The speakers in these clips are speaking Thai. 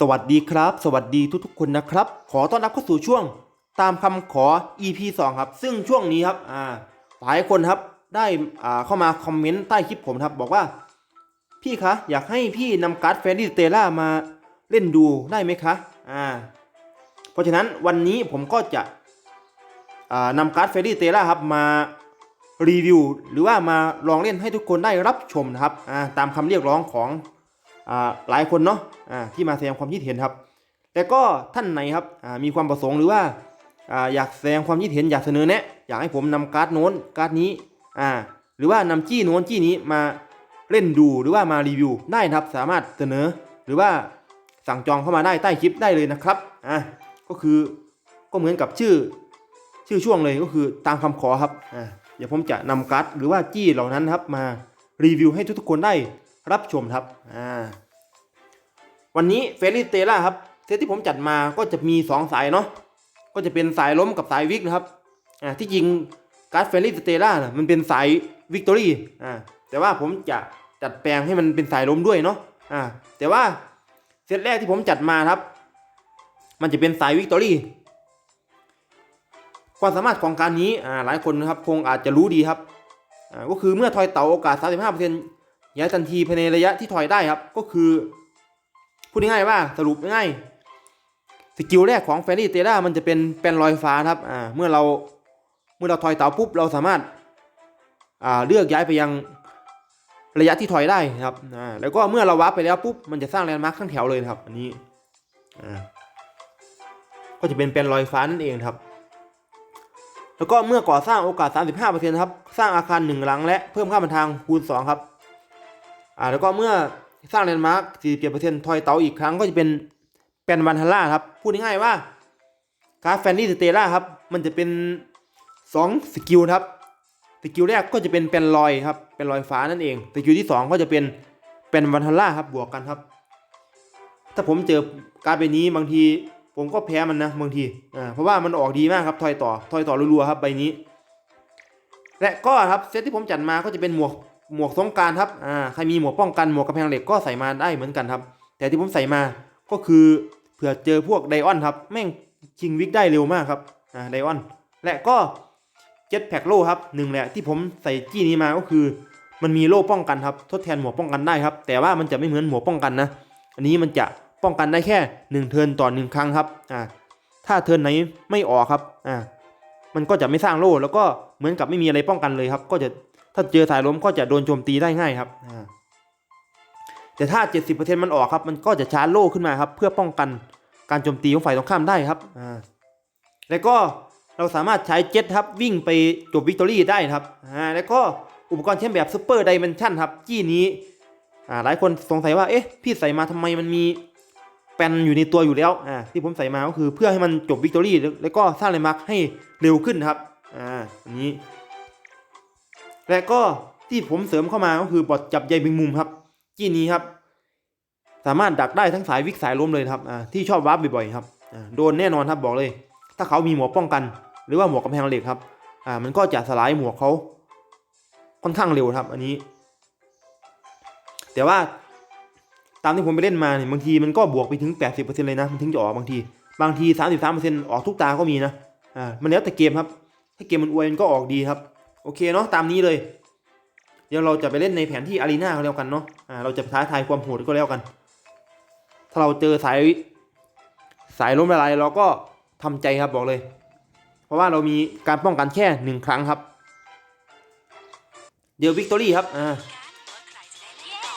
สวัสดีครับ สวัสดีทุกๆคนนะครับ ขอต้อนรับเข้าสู่ช่วง ตามคำขอ EP 2 ครับ ซึ่งช่วงนี้ครับอ่าหลายคนครับได้อ่าเข้ามาคอมเมนต์ใต้คลิปผมครับ บอกว่า พี่คะอยากให้พี่นำการ์ดแฟรี่เตล่ามาเล่นดูได้ไหมคะอ่าเพราะฉะนั้นวันนี้ผมก็จะอ่านำการ์ดเฟรี่เตล่าครับมารีวิวหรือว่ามาลองเล่นให้ทุกคนได้รับชมนะครับอ่าตามคำเรียกร้องของอ่าหลายคนเนาะ ที่มาแสดงความคิดเห็นครับ แต่ก็ท่านไหนครับมีความประสงค์หรือว่าอยากแสดงความคิดเห็นอยากเสนอแนะ อยากให้ผมนำการ์ดโน้นการ์ดนี้อ่าหรือว่านำจี้โน้นจี้นี้มาเล่นดูหรือว่ามารีวิวได้ครับสามารถเสนอ หรือว่าสั่งจองเข้ามาได้ใต้คลิปได้เลยนะครับอ่าก็คือก็เหมือนกับชื่อชื่อช่วงเลยก็คือตามคำขอครับอ่าเดี๋ยวผมจะนำการ์ดหรือว่าจี้เหล่านั้นครับมารีวิวให้ทุกๆคนได้รับชมครับอ่า วันนี้เฟร i เตล่าครับเซตที่ผมจัดมาก็จะมี 2 สายเนาะก็จะเป็นสายล้มกับสายวิกนะครับอ่าที่จริงการ์ดเฟร i เตล่านะมันเป็นสายวิกตอรี่อ่าแต่ว่าผมจะจัดแปลงให้มันเป็นสายล้มด้วยเนาะอ่าแต่ว่าเซตแรกที่ผมจัดมาครับ มันจะเป็นสายวิกตอรี่ความสามารถของการนี้อ่าหลายคนนะครับคงอาจจะรู้ดีครับอ่าก็คือเมื่อทอยเต่าโอกาส 35%ย้ายทันทีภายในระยะที่ถอยได้ครับ ก็คือ พูดง่ายๆว่าสรุปง่ายสกิลแรกของแฟรี่เตล่ามันจะเป็นเป็นลอยฟ้าครับอ่าเมื่อเราเมื่อเราถอยเต่าปุ๊บเราสามารถอ่าเลือกย้ายไปยังระยะที่ถอยได้นะครับอ่าแล้วก็เมื่อเราวับไปแล้วปุ๊บมันจะสร้างแลนด์มาร์คทั้งแถวเลยนะครับ อันนี้อ่าก็จะเป็นเป็นลอยฟ้านั่นเองครับ แล้วก็เมื่อก่อสร้างโอกาส 35%ครับ สร้างอาคาร 1 หลังและเพิ่มค่าบันทางคูณ2ครับอ่าแล้วก็เมื่อ สร้างแลนด์มาร์ค47%ทอยเตาอีกครั้งก็จะเป็นเป็นวันฮัลล่าครับ พูดง่ายๆว่าการ์ดแฟนดี้สเตล่าครับ มันจะเป็น 2 สกิลครับ สกิลแรกก็จะเป็นเป็นรอยครับ เป็นรอยฟ้านั่นเอง สกิลที่ 2 ก็จะเป็นเป็นวันฮัลล่าครับบวกกันครับ ถ้าผมเจอการดใบนี้บางทีผมก็แพ้มันนะบางทีอ่าเพราะว่ามันออกดีมากครับทอยต่อทอยต่อรัวๆครับใบนี้ และก็ครับเซตที่ผมจัดมาก็จะเป็นหมวก หมวกสงการครับอ่าใครมีหมวกป้องกันหมวกกระแพงเหล็กก็ใส่มาได้เหมือนกันครับ แต่ที่ผมใส่มาก็คือเผื่อเจอพวกไดออนครับแม่งชิงวิกได้เร็วมากครับอ่าไดออน และก็เจ็ตแพ็กโล่ครับหนึ่งแหละที่ผมใส่จี้นี้มาก็คือ มันมีโล่ป้องกันครับทดแทนหมวกป้องกันได้ครับ แต่ว่ามันจะไม่เหมือนหมวกป้องกันนะ อันนี้มันจะป้องกันได้แค่หนึ่งเทิร์นต่อหนึ่งครั้งครับอ่าถ้าเทิร์นไหนไม่ออกครับอ่ามันก็จะไม่สร้างโล่แล้วก็เหมือนกับไม่มีอะไรป้องกันเลยครับ ก็จะ ถ้าเจอสายล้มก็จะโดนโจมตีได้ง่ายครับแต่ถ้า 70%มันออกครับ มันก็จะชาร์จโล่ขึ้นมาครับ เพื่อป้องกันการโจมตีของฝ่ายตรงข้ามได้ครับแล้วก็เราสามารถใช้เจ็ตครับวิ่งไปจบวิกตอรี่ได้ครับแล้วก็อุปกรณ์เช่นแบบซูเปอร์ไดเมนชั่นครับจี้นี้หลายคนสงสัยว่าเอ๊ะพี่ใส่มาทำไมมันมีแปนอยู่ในตัวอยู่แล้วที่ผมใส่มาก็คือเพื่อให้มันจบวิกตอรี่แล้วก็สร้างเลนมาร์คให้เร็วขึ้นครับอ่าอันนี้ และก็ที่ผมเสริมเข้ามาก็คือบอดจับใยแมงมุมครับจี้นี้ครับ สามารถดักได้ทั้งสายวิกสายล้มเลยครับที่ชอบวาร์ปบ่อยๆครับโดนแน่นอนครับบอกเลย ถ้าเขามีหมวกป้องกัน หรือว่าหมวกกำแพงเหล็กครับอ่ามันก็จะสลายหมวกเขาค่อนข้างเร็วครับ อันนี้ แต่ว่าตามที่ผมไปเล่นมาเนี่ยบางทีมันก็บวกไปถึง 80%เลยนะ มันถึงจะออกบางที บางที 33%ออกทุกตาก็มีนะอ่ามันแล้วแต่เกมครับ ถ้าเกมมันอวยมันก็ออกดีครับ โอเคเนาะตามนี้เลย เดี๋ยวเราจะไปเล่นในแผนที่อารีนาก็แล้วกันเนาะอ่าเราจะท้าทายความโหดก็แล้วกัน ถ้าเราเจอสายสายล้มละลายเราก็ทำใจครับบอกเลย เพราะว่าเรามีการป้องกันแค่หนึ่งครั้งครับ เดี๋ยววิกตอรี่ครับอ่า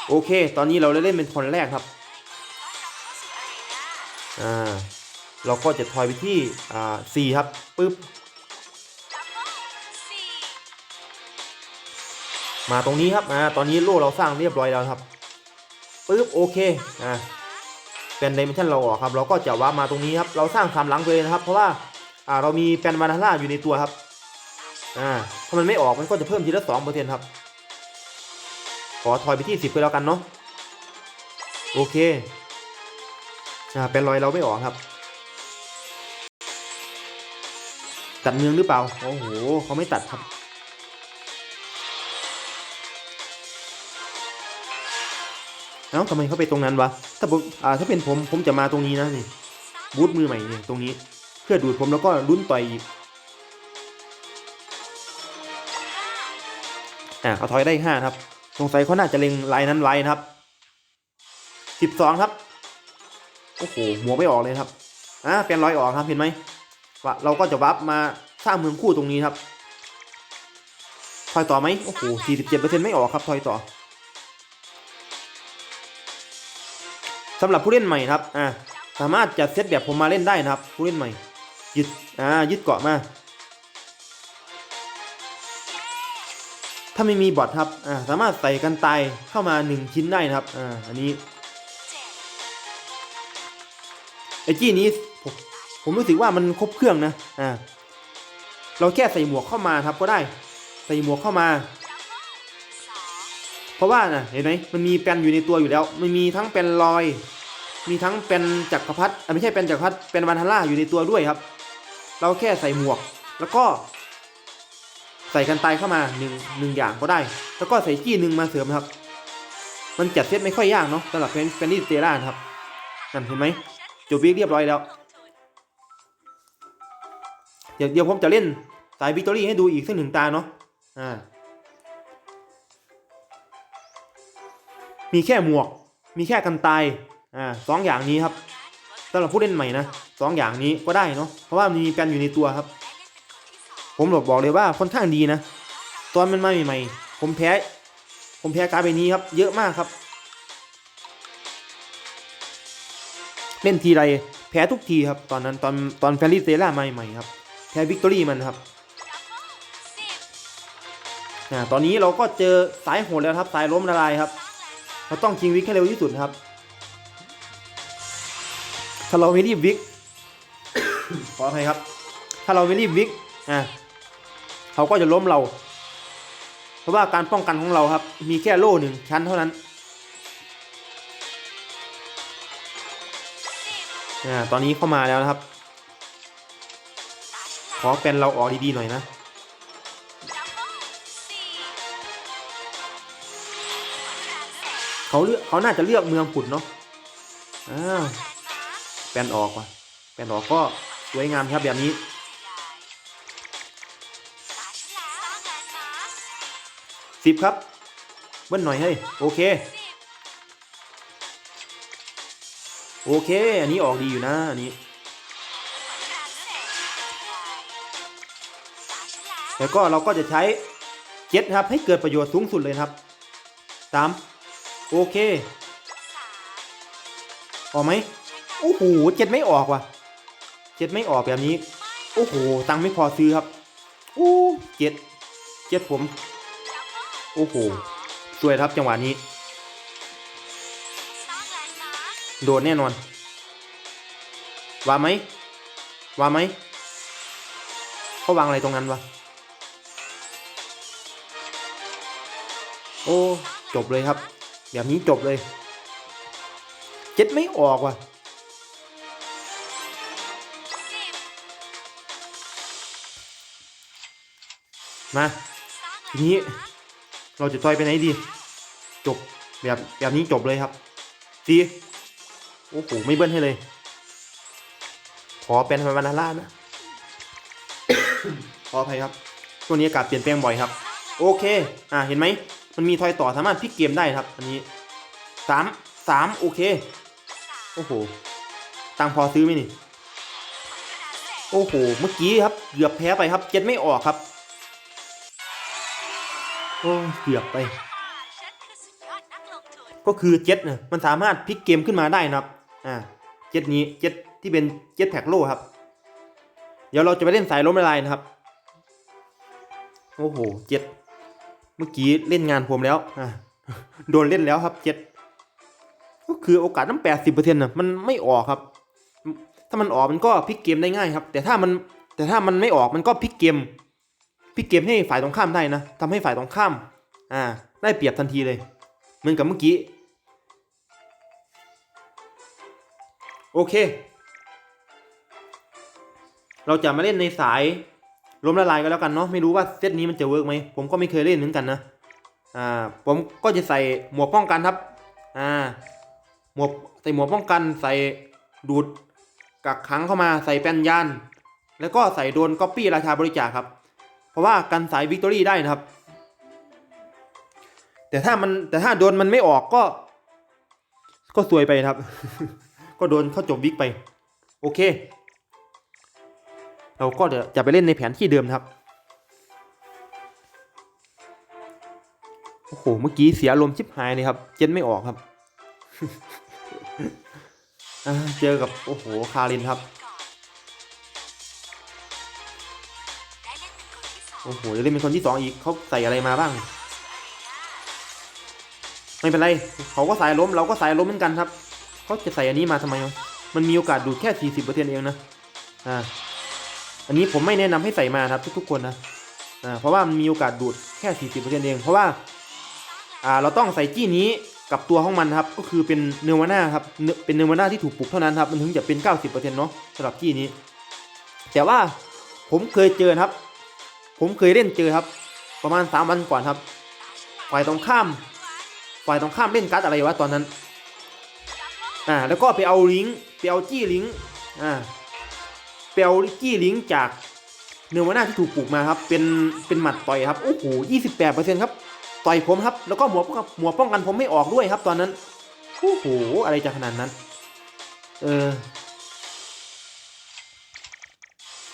โอเค ตอนนี้เราได้เล่นเป็นคนแรกครับอ่าเราก็จะทอยไปที่อ่าสี่ครับปึ๊บ มาตรงนี้ครับอ่าตอนนี้โล่เราสร้างเรียบร้อยแล้วครับปึ๊บโอเคอ่าเป็นดิเมนชันเราออกครับ เราก็จะว้าร์ปมาตรงนี้ครับ เราสร้างสามหลังไปเลยนะครับ เพราะว่าอ่าเรามีแปนมานาล่าอยู่ในตัวครับอ่าถ้ามันไม่ออกมันก็จะเพิ่มทีละสองเปอร์เซ็นต์ครับ ขอถอยไปที่สิบไปแล้วกันเนาะโอเคอ่าเป็นรอยเราไม่ออกครับตัดเมืองหรือเปล่าโอ้โหเขาไม่ตัดครับ เอ้าทำไมเขาไปตรงนั้นวะ ถ้าผมอ่าถ้าเป็นผมผมจะมาตรงนี้นะนี่บูทมือใหม่เนี่ยตรงนี้ เพื่อดูดผมแล้วก็ลุ้นต่อยอีกอ่าเขาถอยได้ห้าครับสงสัยเขาน่าจะเล็งลายนั้นไว้นะครับสิบสองครับโอ้โหหัวไม่ออกเลยครับอ่าเป็นรอยออกครับเห็นไหมว่าเราก็จะวับมาสร้างเมืองคู่ตรงนี้ครับถอยต่อไหมโอ้โหสี่สิบเจ็ดเปอร์เซ็นต์ไม่ออกครับถอยต่อ สำหรับผู้เล่นใหม่ครับอ่าสามารถจัดเซตแบบผมมาเล่นได้นะครับ ผู้เล่นใหม่ ยึดอ่ายึดเกาะมา ถ้าไม่มีบอทครับอ่าสามารถใส่กันตายเข้ามาหนึ่งชิ้นได้นะครับอ่าอันนี้ไอจี้นี้ผมผมรู้สึกว่ามันครบเครื่องนะอ่าเราแค่ใส่หมวกเข้ามาครับก็ได้ ใส่หมวกเข้ามา เพราะว่าน่ะเห็นไหมมันมีแปลนอยู่ในตัวอยู่แล้ว มันมีทั้งแปลนลอย มีทั้งแปลนจักรพรรดิไม่ใช่แปลนจักรพรรดิแปลนวันทัลล่าอยู่ในตัวด้วยครับ เราแค่ใส่หมวก แล้วก็ ใส่กันตายเข้ามาหนึ่งหนึ่งอย่างก็ได้ แล้วก็ใส่จี้หนึ่งมาเสริมครับ มันจัดเซตไม่ค่อยยากเนาะสำหรับแฟนแฟนนี่เตล่าครับนั่นเห็นไหมจบวิกเรียบร้อยแล้ว เดี๋ยวเดี๋ยวผมจะเล่นสายวิกตอรี่ให้ดูอีกสักหนึ่งตาเนาะอ่ามีแค่หมวก มีแค่กันตาย อ่าสองอย่างนี้ครับสำหรับผู้เล่นใหม่นะสองอย่างนี้ก็ได้เนาะเพราะว่ามีกันอยู่ในตัวครับ ผมบอกบอกเลยว่าค่อนข้างดีนะ ตอนมันมาใหม่ๆผมแพ้ ผมแพ้การ์ดใบนี้ครับ เยอะมากครับ เล่นทีไรแพ้ทุกทีครับ ตอนนั้นตอนตอนแฟรี่เซล่ามาใหม่ๆครับแพ้วิกตอรี่มันครับตอนนี้เราก็เจอสายโหดแล้วครับสายล้มละลายครับ เราต้องชิงวิกให้เร็วที่สุดครับ ถ้าเราไม่รีบวิกขออภัยครับ ถ้าเราไม่รีบวิกอ่าเขาก็จะล้มเรา เพราะว่าการป้องกันของเราครับ มีแค่โล่หนึ่งชั้นเท่านั้นอ่าตอนนี้เข้ามาแล้วนะครับ ขอเป็นเราออกดีๆหน่อยนะเขาเลือกเขาน่าจะเลือกเมืองผุดเนาะอ้าว แปลนออกว่ะแปลนออกก็สวยงามครับแบบนี้ สิบครับเบิ้ลหน่อยเฮ้ยโอเค โอเค อันนี้ออกดีอยู่นะอันนี้ แล้วก็เราก็จะใช้เจ็ดครับ ให้เกิดประโยชน์สูงสุดเลยครับสามโอเคออกไหม โอ้โหเจ็ดไม่ออกว่ะเจ็ดไม่ออกแบบนี้ โอ้โห ตังค์ไม่พอซื้อครับโอ้เจ็ดเจ็ดผม โอ้โหสวยครับจังหวะนี้ โดนแน่นอน วางไหมวางไหมเขาวางอะไรตรงนั้นวะ โอ้ จบเลยครับ แบบนี้จบเลย เจ็ดไม่ออกว่ะ มาทีนี้เราจะต่อยไปไหนดี จบแบบแบบนี้จบเลยครับซีโอ้โหไม่เบิ้ลให้เลย ขอเป็นวันนาร่านะขออภัยครับช่วงนี้อากาศเปลี่ยนแปลงบ่อยครับ โอเค อ่าเห็นไหมมันมีทอยต่อสามารถพลิกเกมได้ครับ อันนี้สามสามโอเค โอ้โห ตังค์พอซื้อไหมนี่ โอ้โห เมื่อกี้ครับเกือบแพ้ไปครับ เจ็ดไม่ออกครับ โอ้เกือบไป ก็คือเจ็ตเนี่ยมันสามารถพลิกเกมขึ้นมาได้นะครับ อ่า เจ็ตนี้เจ็ตที่เป็นเจ็ตแพ็กโลครับ เดี๋ยวเราจะไปเล่นสายล้มละลายนะครับ โอ้โห เจ็ต เมื่อกี้เล่นงานผมแล้ว อ่าโดนเล่นแล้วครับเจ็ต ก็คือโอกาสตั้งแปดสิบเปอร์เซ็นต์นะมันไม่ออกครับ ถ้ามันออกมันก็พลิกเกมได้ง่ายครับ แต่ถ้ามันแต่ถ้ามันไม่ออกมันก็พลิกเกม พลิกเกมให้ฝ่ายตรงข้ามได้นะทำให้ฝ่ายตรงข้ามอ่าได้เปรียบทันทีเลยเหมือนกับเมื่อกี้โอเค เราจะมาเล่นในสายล้มละลายกันแล้วกันเนาะไม่รู้ว่าเซตนี้มันจะเวิร์กไหมผมก็ไม่เคยเล่นเหมือนกันนะอ่าผมก็จะใส่หมวกป้องกันครับอ่าหมวกใส่หมวกป้องกันใส่ดูดกักขังเข้ามาใส่แป้นยานแล้วก็ใส่โดนก๊อปปี้ราชาบริจาคครับ เพราะว่ากันสายวิกตอรี่ได้นะครับ แต่ถ้ามันแต่ถ้าโดนมันไม่ออกก็ ก็ซวยไปครับ ก็โดนเข้าจบวิกไป โอเค เราก็เดี๋ยวจะไปเล่นในแผนที่เดิมนะครับโอ้โหเมื่อกี้เสียลมชิบหายเลยครับ เจนไม่ออกครับเจอกับ โอ้โห คารินครับ โอ้โหจะเล่นเป็นคนที่สองอีกเขาใส่อะไรมาบ้าง ไม่เป็นไร เขาก็สายล้มเราก็สายล้มเหมือนกันครับเขาจะใส่อันนี้มาทำไม มันมีโอกาสดูดแค่ 40%เองนะอ่าอันนี้ผมไม่แนะนำให้ใส่มาครับทุกๆคนนะอ่าเพราะว่ามันมีโอกาสดูดแค่ 40%เองเพราะว่าอ่าเราต้องใส่จี้นี้กับตัวของมันครับ ก็คือเป็นเนื้อวาน่าครับเนเป็นเนื้อวาน่าที่ถูกปลุกเท่านั้นครับมันถึงจะเป็น 90%เนาะสำหรับจี้นี้ แต่ว่าผมเคยเจอครับ ผมเคยเล่นเจอครับ ประมาณ 3 วันก่อนครับ ฝ่ายตรงข้าม ฝ่ายตรงข้ามเล่นการ์ดอะไรวะตอนนั้น อ่า แล้วก็ไปเอาลิงก์ไปเอาจี้ลิงก์อ่าไปเอาจี้ลิงก์จากเนื้อวาน่าที่ถูกปลูกมาครับ เป็นเป็นหมัดต่อยครับโอ้โหยี่สิบแปดเปอร์เซ็นต์ครับต่อยผมครับ แล้วก็หมวกหมวกป้องกันผมไม่ออกด้วยครับ ตอนนั้นโอ้โหอะไรจะขนาดนั้น เออ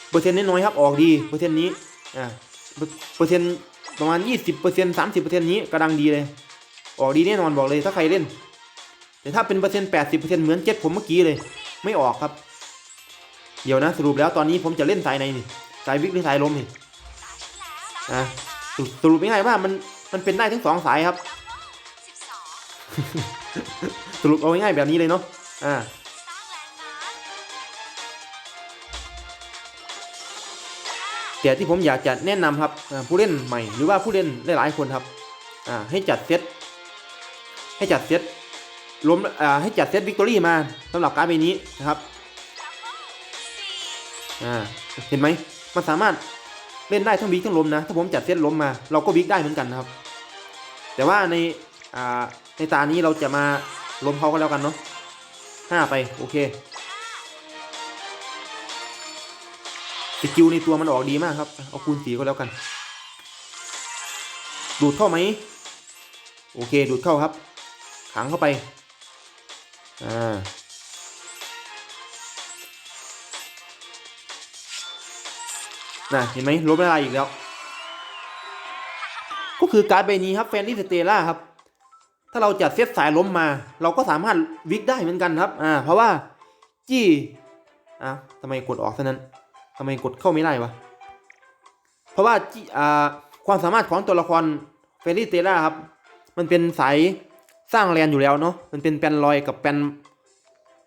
เปอร์เซ็นต์น้อยครับออกดีเปอร์เซ็นต์นี้ อ่าเปอร์เซ็นต์ประมาณยี่สิบเปอร์เซ็นต์สามสิบเปอร์เซ็นต์นี้กำลังดีเลย ออกดีแน่นอนบอกเลยถ้าใครเล่น แต่ถ้าเป็นเปอร์เซ็นต์แปดสิบเปอร์เซ็นต์เหมือนเจ็ดผมเมื่อกี้เลย ไม่ออกครับ เดี๋ยวนะสรุปแล้วตอนนี้ผมจะเล่นสายไหนนี่สายวิกหรือสายลมนี่อะสรุปสรุปง่ายๆว่ามันมันเป็นได้ทั้งสองสายครับ สรุปเอาง่ายๆแบบนี้เลยเนาะอ่า แต่ที่ผมอยากจะแนะนำครับผู้เล่นใหม่หรือว่าผู้เล่นหลายๆคนครับให้จัดเซตให้จัดเซตล้มให้จัดเซตวิกตอรี่มาสำหรับการ์ดใบนี้นะครับเห็นไหมมันสามารถเล่นได้ทั้งวิกทั้งล้มนะถ้าผมจัดเซตล้มมา เราก็วิกได้เหมือนกันนะครับ แต่ว่าในในตานี้เราจะมาล้มเขาก็แล้วกันเนาะห้าไปโอเค สกิลในตัวมันออกดีมากครับ เอาคูณสีก็แล้วกัน ดูดเข้าไหม โอเค ดูดเข้าครับ ขังเข้าไป อ่า น่ะ เห็นไหมลบละลายอีกแล้ว ก็คือการ์ดใบนี้ครับ แฟนที่สเตล่าครับ ถ้าเราจัดเซตสายล้มมา เราก็สามารถวิกได้เหมือนกันครับ อ่า เพราะว่าจี้อะทำไมกดออกเท่านั้น ทำไมกดเข้าไม่ได้วะ เพราะว่าอ่าความสามารถของตัวละครเฟรนดี้เตล่าครับ มันเป็นสายสร้างแลนอยู่แล้วเนาะ มันเป็นแปนลอยกับแปน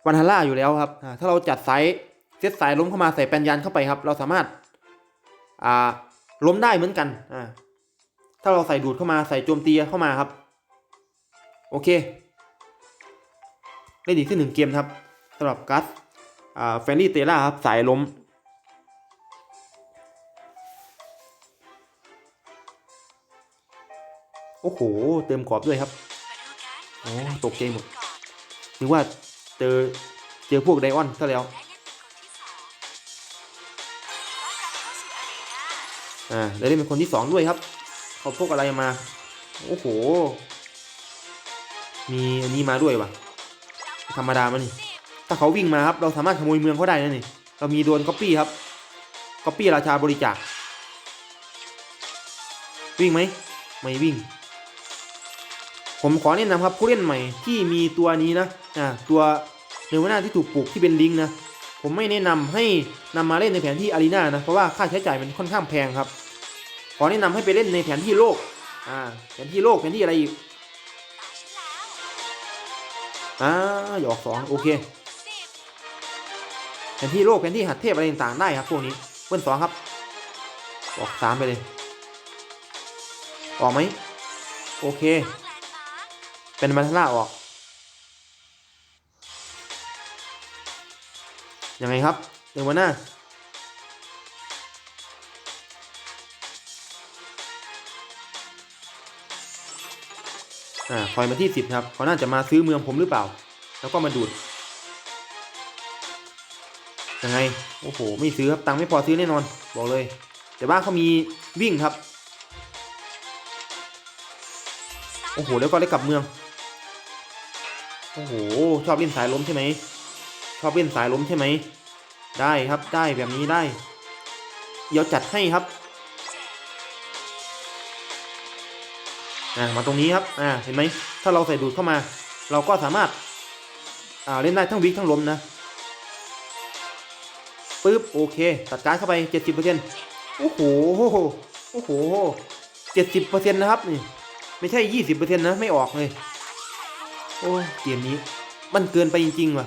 วันฮาร่าอยู่แล้วครับ ถ้าเราจัดสายเซตสายล้มเข้ามาใส่แปนยันเข้าไปครับ เราสามารถอ่าล้มได้เหมือนกัน อ่า ถ้าเราใส่ดูดเข้ามาใส่โจมตีเข้ามาครับ โอเคได้ดีขึ้นหนึ่งเกมครับสำหรับกัสอ่าเฟรนดี้เตล่าครับสายล้ม โอ้โห เติมกรอบด้วยครับโอ้ตกใจหมดนึกว่าเจอเจอพวกไดออนซะแล้ว อ่าได้เล่นเป็นคนที่สองด้วยครับ เขาพวกอะไรมา โอ้โห มีอันนี้มาด้วยวะธรรมดามันนี่ถ้าเขาวิ่งมาครับ เราสามารถขโมยเมืองเขาได้นะนี่ เรามีโดนก๊อปปี้ครับ ก๊อปปี้ราชาบริจาค วิ่งไหม ไม่วิ่ง ผมขอแนะนำครับผู้เล่นใหม่ที่มีตัวนี้นะอ่าตัวเนวาน่าที่ถูกปลูกที่เป็นลิงนะผมไม่แนะนำให้นำมาเล่นในแผนที่อารีนานะเพราะว่าค่าใช้จ่ายมันค่อนข้างแพงครับ ขอแนะนำให้ไปเล่นในแผนที่โลกอ่าแผนที่โลกแผนที่อะไรอีกอ่าหยออกสองโอเคแผนที่โลกแผนที่หัดเทพอะไรต่างๆได้ครับพวกนี้เบิ้ลสองครับออกสามไปเลย ออกไหมโอเค เป็นมาทล่าออก ยังไงครับเดี๋ยววันหน้าอ่าถอยมาที่สิบครับเขาน่าจะมาซื้อเมืองผมหรือเปล่า แล้วก็มาดูดยังไง โอ้โห ไม่ซื้อครับ ตังค์ไม่พอซื้อแน่นอน บอกเลย แต่ว่าเขามีวิ่งครับ โอ้โห แล้วก็ได้กลับเมือง โอ้โห ชอบเล่นสายล้มใช่ไหม ชอบเล่นสายล้มใช่ไหม ได้ครับ ได้แบบนี้ได้ เดี๋ยวจัดให้ครับ อ่า มาตรงนี้ครับ อ่า เห็นไหม ถ้าเราใส่ดูดเข้ามา เราก็สามารถ อ่า เล่นได้ทั้งวิกทั้งล้มนะ ปึ๊บ โอเค ตัดการเข้าไป 70%โอ้โห โอ้โห 70%นะครับนี่ ไม่ใช่ 20%นะ ไม่ออกเลย โอ้ยเกมนี้ มันเกินไปจริงๆว่ะ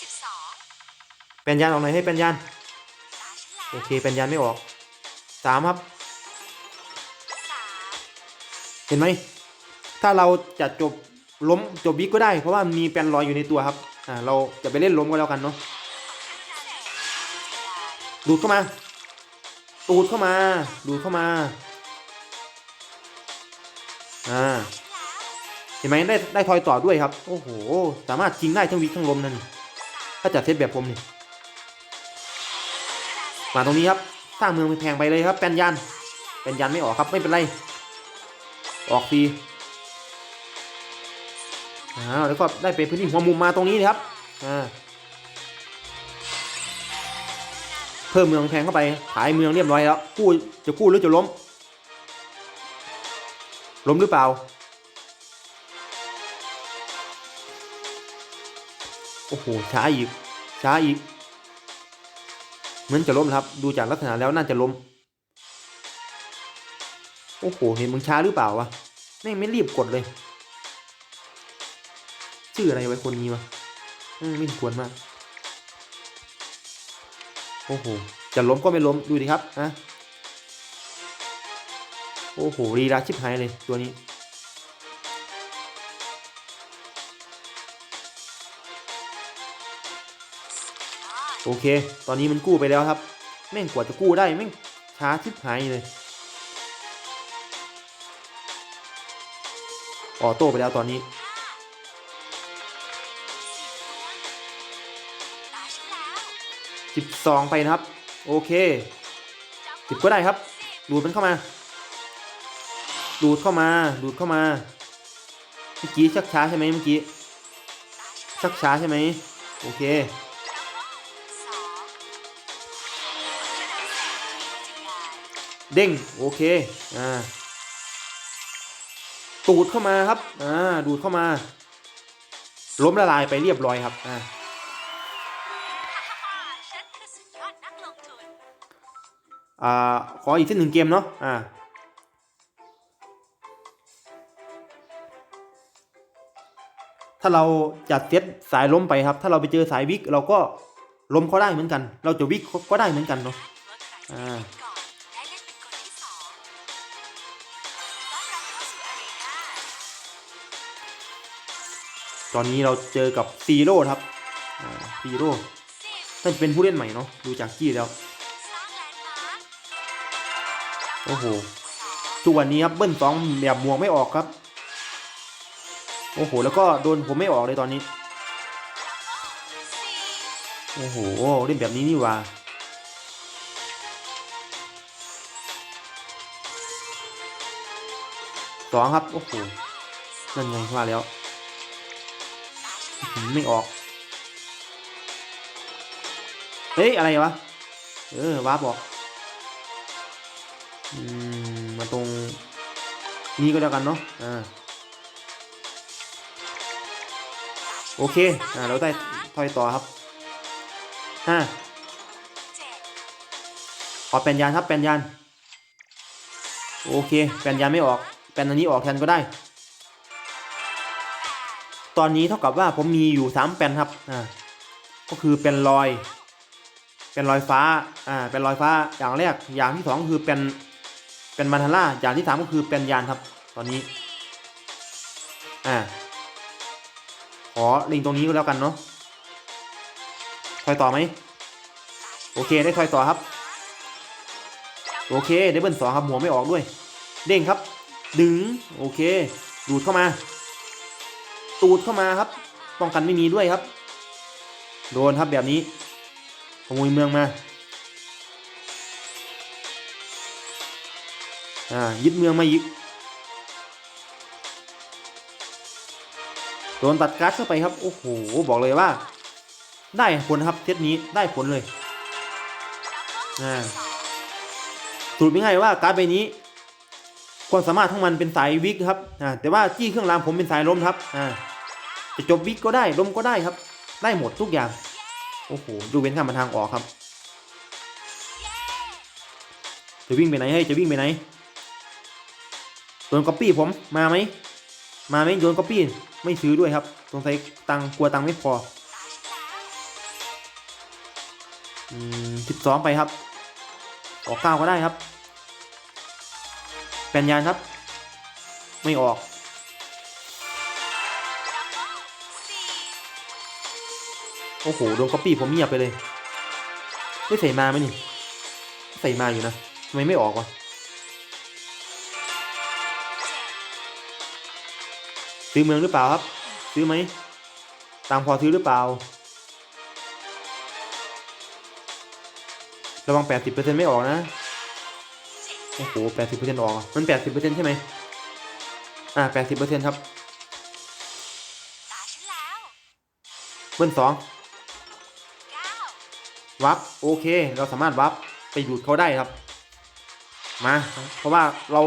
สิบสอแปนยานออกหน่อยให้แปนยานตาฉันโอเคแปนยานไม่ออกสามครับ เห็นไหม ถ้าเราจะจบล้มจบบิ๊กก็ได้ เพราะว่ามีแปนลอยอยู่ในตัวครับ อ่าเราจะไปเล่นล้มก็แล้วกันเนาะดูดเข้ามาดูดเข้ามา ดูดเข้ามา อ่า เห็นไหมได้ได้ทอยต่อด้วยครับ โอ้โห สามารถชิงได้ทั้งวิทั้งลมนั่นถ้าจัดเซตแบบผมนี่มาตรงนี้ครับ สร้างเมืองแพงไปเลยครับแปนยันแปนยันไม่ออกครับไม่เป็นไร ออกฟรีอ้าวแล้วก็ได้ไปพื้นที่หัวมุมมาตรงนี้นะครับอ่าเพิ่มเมืองแพงเข้าไปขายเมืองเรียบร้อยแล้วกู้จะกู้หรือจะล้ม ล้มหรือเปล่า โอ้โหช้าอีก ช้าอีก เหมือนจะล้มนะครับ ดูจากลักษณะแล้วน่าจะล้ม โอ้โห เห็นมึงช้าหรือเปล่าวะแม่งไม่รีบกดเลย ชื่ออะไรไว้คนนี้วะอืมไม่ควรมาก โอ้โห จะล้มก็ไม่ล้ม ดูดิครับ นะ โอ้โห รีราชิบหายเลยตัวนี้ โอเค ตอนนี้มันกู้ไปแล้วครับ แม่งกว่าจะกู้ได้แม่งช้าชิบหายเลย ออโต้ไปแล้วตอนนี้ 12 ไปนะครับ โอเคสิบก็ได้ครับ ดูดมันเข้ามา ดูดเข้ามา ดูดเข้ามา เมื่อกี้ชักช้าใช่ไหมเมื่อกี้ ชักช้าใช่ไหม โอเค เด้งโอเคอ่าตูดเข้ามาครับอ่าดูดเข้ามา ล้มละลายไปเรียบร้อยครับอ่าอ่าขออีกสักหนึ่งเกมเนาะอ่าถ้าเราจัดเซตสายล้มไปครับ ถ้าเราไปเจอสายวิกเราก็ล้มเขาได้เหมือนกัน เราจะวิกก็ได้เหมือนกันเนาะอ่า อนนี้เราเจอกับซีโร่ครับซีโร่สิบน่าจะเป็นผู้เล่นใหม่เนาะดูจากกี้แล้ว โอ้โหสองทุกวันนี้ครับเบิ้ลสองแบบหมวกไม่ออกครับ โอ้โห แล้วก็โดนผมไม่ออกเลยตอนนี้ โอ้โหเล่นแบบนี้นี่ว่าสองครับ โอ้โหนั่นไงว่าแล้ว ไม่ออก เฮ้ย อะไรวะ เออวาร์ปบอกอืมมาตรงนี้ก็แล้วกันเนาะ อ่า โอเค อ่า เราได้ถอยต่อครับห้าขอแปลนยานครับแปลนยาน โอเค แปลนยานไม่ออก แปลนอันนี้ออกแทนก็ได้ ตอนนี้เท่ากับว่าผมมีอยู่สามแปลนครับอ่าก็คือเป็นรอย เป็นรอยฟ้าอ่าเป็นรอยฟ้าอย่างแรกอย่างที่สองคือเป็นเป็นมันทาร่าอย่างที่สามก็คือเป็นยานครับ ตอนนี้อ่าขอลิงตรงนี้ก็แล้วกันเนาะถอยต่อไหมโอเคได้ถอยต่อครับ โอเคได้เบิลสองครับหัวไม่ออกด้วย เด้งครับ ดึงโอเค ดูดเข้ามา ตูดเข้ามาครับ ป้องกันไม่มีด้วยครับ โดนครับแบบนี้ขโมยเมืองมาอ่ายึดเมืองมาอีกโดนตัดการ์ดเข้าไปครับ โอ้โห บอกเลยว่า ได้ผลครับเซตนี้ได้ผลเลยอ่าสรุปง่ายๆว่าการ์ดใบนี้ ความสามารถของมันเป็นสายวิกครับอ่าแต่ว่าจี้เครื่องรางผมเป็นสายล้มครับอ่า จะจบวิกก็ได้ลมก็ได้ครับ ได้หมดทุกอย่าง โอ้โหดูเวนข้ามมาทางออกครับ จะวิ่งไปไหนให้ยจะวิ่งไปไหนโดนก๊อปปี้ผมมาไหมมาไหมโดนก๊อปปี้ไม่ซื้อด้วยครับสงสัยตังกลัวตังไม่พออืมสิบสองไปครับ ออกเก้าก็ได้ครับแปนยานครับ ไม่ออก โอ้โหโดนก๊อปปี้ผมเงียบไปเลยได้ใส่มาไหมนี่ใส่มาอยู่นะทำไมไม่ออกวะซื้อเมืองหรือเปล่าครับ ซื้อไหมตังพอซื้อหรือเปล่า ระวัง 80%ไม่ออกนะ โอ้โห 80%ออกอะมัน 80%ใช่ไหมอ่า 80%ครับเบิ้ลสอง วับโอเค เราสามารถวับไปดูดเขาได้ครับ มา เพราะว่าเรา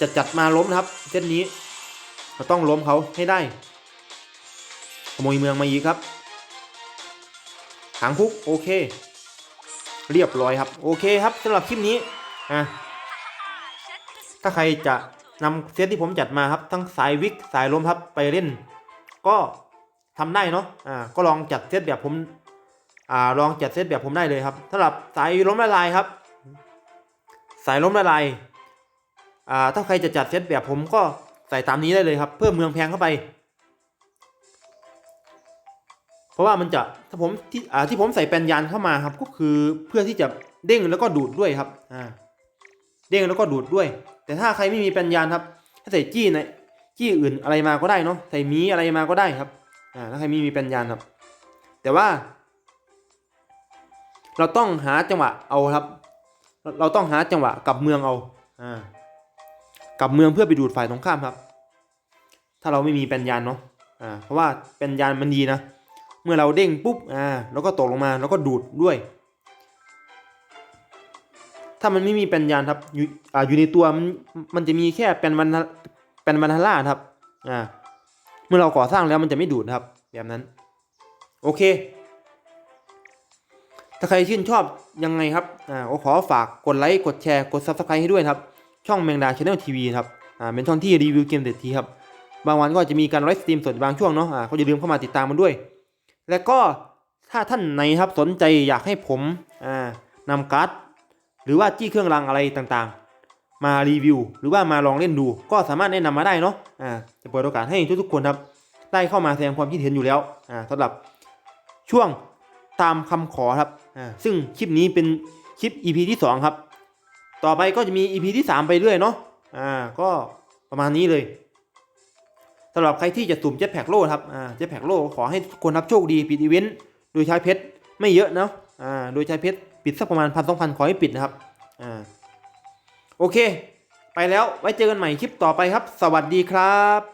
จะจัดมาล้มครับเส้นนี้เราต้องล้มเขาให้ได้ ขโมยเมืองมาอีกครับหางคุกโอเค เรียบร้อยครับ โอเคครับสำหรับคลิปนี้อะถ้าใครจะนำเซตที่ผมจัดมาครับทั้งสายวิกสายลมครับไปเล่น ก็ทำได้เนาะอ่าก็ลองจัดเซตแบบผม อ่าลองจัดเซตแบบผมได้เลยครับสำหรับสายล้มละลายครับ สายล้มละลายอ่าถ้าใครจะจัดเซตแบบผมก็ใส่ตามนี้ได้เลยครับ เพิ่มเมืองแพงเข้าไป เพราะว่ามันจะถ้าผมที่อ่าที่ผมใส่แปลนยานเข้ามาครับ ก็คือเพื่อที่จะเด้งแล้วก็ดูดด้วยครับอ่าเด้งแล้วก็ดูดด้วย แต่ถ้าใครไม่มีปัญญาครับถ้าใส่จี้ในจี้อื่นอะไรมาก็ได้เนาะใส่มีอะไรมาก็ได้ครับอ่าถ้าใครไม่มีปัญญาครับ แต่ว่า เราต้องหาจังหวะเอาครับ เราต้องหาจังหวะกลับเมืองเอาอ่ากลับเมืองเพื่อไปดูดฝ่ายตรงข้ามครับ ถ้าเราไม่มีปัญญาเนาะอ่าเพราะว่าปัญญามันดีนะ เมื่อเราเด้งปุ๊บอ่าแล้วก็ตกลงมาแล้วก็ดูดด้วย ถ้ามันไม่มีแปลนยานครับอยู่อ่าอยู่ในตัวมันมันจะมีแค่แปลนวันแปลนวันทล่าครับอ่าเมื่อเราก่อสร้างแล้วมันจะไม่ดูดครับ แบบนั้น โอเค ถ้าใครชื่นชอบยังไงครับอ่าก็ขอฝากกดไลค์กดแชร์กด subscribe ให้ด้วยครับ ช่องแมงดาชาแนลทีวีครับอ่าเป็นช่องที่รีวิวเกมเด็ดทีครับบางวันก็จะมีการไลฟ์สตรีมสดบางช่วงเนาะอ่าก็อย่าลืมเข้ามาติดตามมันด้วย แล้วก็ถ้าท่านไหนครับสนใจอยากให้ผมอ่านำการ์ดหรือว่าจี้เครื่องรางอะไรต่างๆ มารีวิว หรือว่ามาลองเล่นดู ก็สามารถแนะนำมาได้เนาะอ่าจะเปิดโอกาสให้ทุกๆคนครับได้เข้ามาแสดงความคิดเห็นอยู่แล้วอ่าสำหรับช่วงตามคำขอครับ ซึ่งคลิปนี้เป็นคลิป EP ที่ 2 ครับ ต่อไปก็จะมี EP ที่ 3 ไปเรื่อยเนาะอ่าก็ประมาณนี้เลยสำหรับใครที่จะสุ่มเจ็ตแพ็กโลครับอ่าเจ็ตแพ็กโลขอให้ทุกคนรับโชคดีปิดอีเวนต์โดยใช้เพชรไม่เยอะเนาะอ่าโดยใช้เพชรปิดสักประมาณพันสองพันขอให้ปิดนะครับอ่าโอเค ไปแล้วไว้เจอกันใหม่คลิปต่อไปครับ สวัสดีครับ